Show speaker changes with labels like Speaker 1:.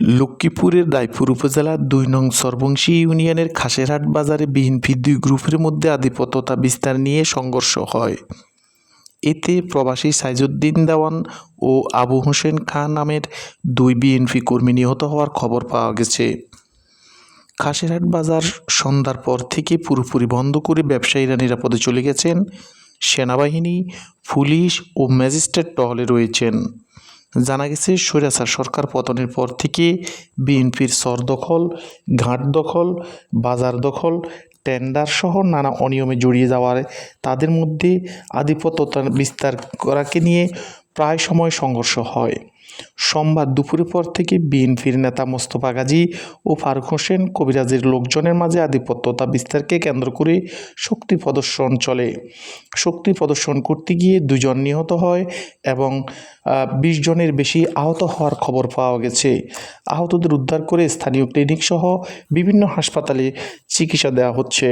Speaker 1: লক্ষ্মীপুরের রায়পুর উপজেলার দুই নং সরবংশী ইউনিয়নের খাসেরহাট বাজারে বিএনপি দুই গ্রুপের মধ্যে আধিপত্যতা বিস্তার নিয়ে সংঘর্ষ হয়। এতে প্রবাসী সাইজুদ্দিন দেওয়ান ও আবু হোসেন খান নামের দুই বিএনপি কর্মী নিহত হওয়ার খবর পাওয়া গেছে। খাসেরহাট বাজার সন্ধ্যার পর থেকে পুরোপুরি বন্ধ করে ব্যবসায়ীরা নিরাপদে চলে গেছেন। সেনাবাহিনী, পুলিশ ও ম্যাজিস্ট্রেট টহলে রয়েছেন। জানা গেছে, স্বৈরাচার সরকার পতনের পর থেকে বিএনপির সর দখল, ঘাট দখল, বাজার দখল, টেন্ডার সহ নানা অনিয়মে জড়িয়ে যাওয়ার তাদের মধ্যে আধিপত্য বিস্তার করাকে নিয়ে প্রায় সময় সংঘর্ষ হয়। সোমবার দুপুরের পর থেকে বিএনপির নেতা মোস্তফা গাজী ও ফারুক হোসেন কবিরাজের লোকজনের মাঝে আধিপত্যতা বিস্তারকে কেন্দ্র করে শক্তি প্রদর্শন চলে। শক্তি প্রদর্শন করতে গিয়ে দুজন নিহত হয় এবং বিশ জনের বেশি আহত হওয়ার খবর পাওয়া গেছে। আহতদের উদ্ধার করে স্থানীয় ক্লিনিক সহ বিভিন্ন হাসপাতালে চিকিৎসা দেওয়া হচ্ছে।